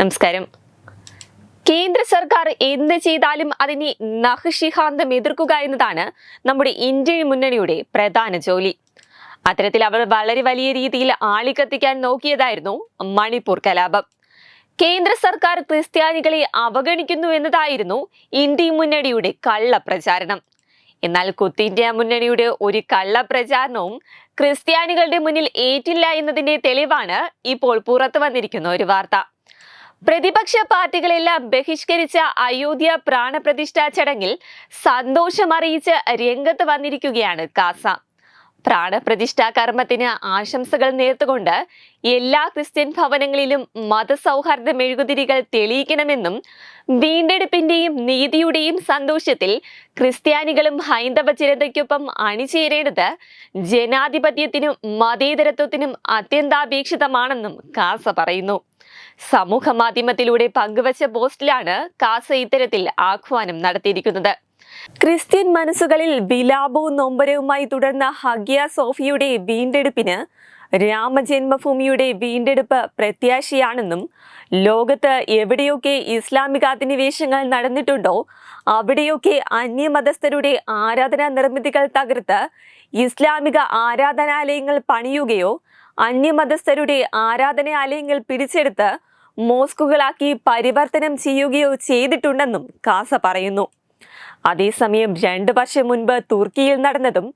നമസ്കാരം. കേന്ദ്ര സർക്കാർ എന്ത് ചെയ്താലും അതിനെ നഖശിഹാന്തം എതിർക്കുക എന്നതാണ് നമ്മുടെ ഇന്ത്യൻ മുന്നണിയുടെ പ്രധാന ജോലി. അത്തരത്തിൽ അവർ വളരെ വലിയ രീതിയിൽ ആളിക്കത്തിക്കാൻ നോക്കിയതായിരുന്നു മണിപ്പൂർ കലാപം. കേന്ദ്ര സർക്കാർ ക്രിസ്ത്യാനികളെ അവഗണിക്കുന്നു എന്നതായിരുന്നു ഇന്ത്യ മുന്നണിയുടെ കള്ളപ്രചാരണം എന്നാൽ കുത്തിന്ത്യ മുന്നണിയുടെ ഒരു കള്ളപ്രചാരണവും ക്രിസ്ത്യാനികളുടെ മുന്നിൽ ഏറ്റില്ല എന്നതിന്റെ തെളിവാണ് ഇപ്പോൾ പുറത്തു വന്നിരിക്കുന്ന ഒരു വാർത്ത. പ്രതിപക്ഷ പാർട്ടികളെല്ലാം ബഹിഷ്കരിച്ച അയോധ്യ പ്രാണപ്രതിഷ്ഠാ ചടങ്ങിൽ സന്തോഷമറിയിച്ച് രംഗത്ത് വന്നിരിക്കുകയാണ് കാസ. പ്രാണപ്രതിഷ്ഠാ കർമ്മത്തിന് ആശംസകൾ നേർത്തുകൊണ്ട് എല്ലാ ക്രിസ്ത്യൻ ഭവനങ്ങളിലും മതസൗഹാർദ്ദ മെഴുകുതിരികൾ തെളിയിക്കണമെന്നും വീണ്ടെടുപ്പിന്റെയും നീതിയുടെയും സന്തോഷത്തിൽ ക്രിസ്ത്യാനികളും ഹൈന്ദവ ജനതയ്ക്കൊപ്പം അണിചേരേണ്ടത് ജനാധിപത്യത്തിനും മതേതരത്വത്തിനും അത്യന്താപേക്ഷിതമാണെന്നും കാസ പറയുന്നു. സമൂഹ മാധ്യമത്തിലൂടെ പങ്കുവച്ച പോസ്റ്റിലാണ് കാസ ഇത്തരത്തിൽ ആഹ്വാനം നടത്തിയിരിക്കുന്നത്. ക്രിസ്ത്യൻ മനസ്സുകളിൽ വിലാപവും നൊമ്പരവുമായി തുടർന്ന ഹഗിയ സോഫിയുടെ വീണ്ടെടുപ്പിന് രാമജന്മഭൂമിയുടെ വീണ്ടെടുപ്പ് പ്രത്യാശയാണെന്നും ലോകത്ത് എവിടെയൊക്കെ ഇസ്ലാമിക അധിനിവേശങ്ങൾ നടന്നിട്ടുണ്ടോ അവിടെയൊക്കെ അന്യമതസ്ഥരുടെ ആരാധനാ നിർമ്മിതികൾ തകർത്ത് ഇസ്ലാമിക ആരാധനാലയങ്ങൾ പണിയുകയോ അന്യമതസ്ഥരുടെ ആരാധനാലയങ്ങൾ പിരിച്ചെടുത്ത് മോസ്കുകളാക്കി പരിവർത്തനം ചെയ്യുകയോ ചെയ്തിട്ടുണ്ടെന്നും കാസ പറയുന്നു. അതേസമയം രണ്ടു വർഷം മുൻപ് തുർക്കിയിൽ നടന്നതും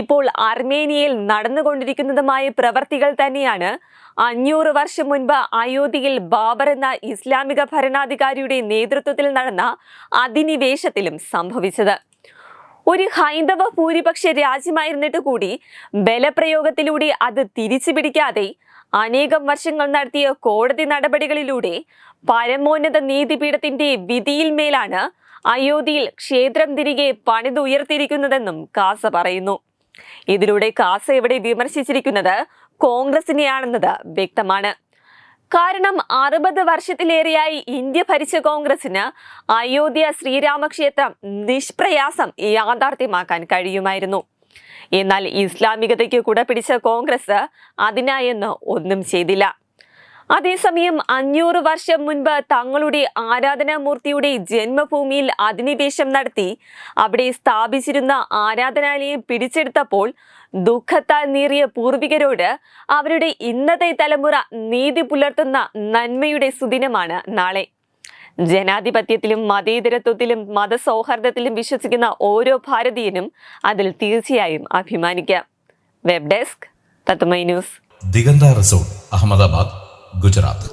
ഇപ്പോൾ അർമേനിയയിൽ നടന്നുകൊണ്ടിരിക്കുന്നതുമായ പ്രവർത്തികൾ തന്നെയാണ് അഞ്ഞൂറ് വർഷം മുൻപ് അയോധ്യയിൽ ബാബർ എന്ന ഇസ്ലാമിക ഭരണാധികാരിയുടെ നേതൃത്വത്തിൽ നടന്ന അധിനിവേശത്തിലും സംഭവിച്ചത്. ഒരു ഹൈന്ദവ ഭൂരിപക്ഷ രാജ്യമായിരുന്നിട്ട് കൂടി ബലപ്രയോഗത്തിലൂടെ അത് തിരിച്ചു പിടിക്കാതെ അനേകം വർഷങ്ങൾ നടത്തിയ കോടതി നടപടികളിലൂടെ പരമോന്നത നീതിപീഠത്തിന്റെ വിധിയിൽ മേലാണ് അയോധ്യയിൽ ക്ഷേത്രം തിരികെ പണിതുയർത്തിയിരിക്കുന്നതെന്നും കാസ പറയുന്നു. ഇതിലൂടെ കാസ എവിടെ വിമർശിച്ചിരിക്കുന്നത് കോൺഗ്രസിനെയാണെന്നത് വ്യക്തമാണ്. കാരണം അറുപത് വർഷത്തിലേറെയായി ഇന്ത്യ ഭരിച്ച കോൺഗ്രസിന് അയോധ്യ ശ്രീരാമക്ഷേത്രം നിഷ്പ്രയാസം യാഥാർത്ഥ്യമാക്കാൻ കഴിയുമായിരുന്നു. എന്നാൽ ഇസ്ലാമികതയ്ക്ക് കുട പിടിച്ച കോൺഗ്രസ് അതിനായെന്ന് ഒന്നും ചെയ്തില്ല. അതേസമയം അഞ്ഞൂറ് വർഷം മുൻപ് തങ്ങളുടെ ആരാധനാമൂർത്തിയുടെ ജന്മഭൂമിയിൽ അധിനിവേശം നടത്തി അവിടെ സ്ഥാപിച്ചിരുന്ന ആരാധനാലയം പിടിച്ചെടുത്തപ്പോൾ ദുഃഖത്താൽ നീറിയ പൂർവികരോട് അവരുടെ ഇന്നത്തെ തലമുറ നീതി പുലർത്തുന്ന നന്മയുടെ സുദിനമാണ് നാളെ. ജനാധിപത്യത്തിലും മതേതരത്വത്തിലും മതസൗഹാർദ്ദത്തിലും വിശ്വസിക്കുന്ന ഓരോ ഭാരതീയനും അതിൽ തീർച്ചയായും അഭിമാനിക്കാം. വെബ് ഡെസ്ക് തത്മൈ ന്യൂസ്. ദിഗന്ത റിസോർട്ട് അഹമ്മദാബാദ്. ഗുജറാത്ത്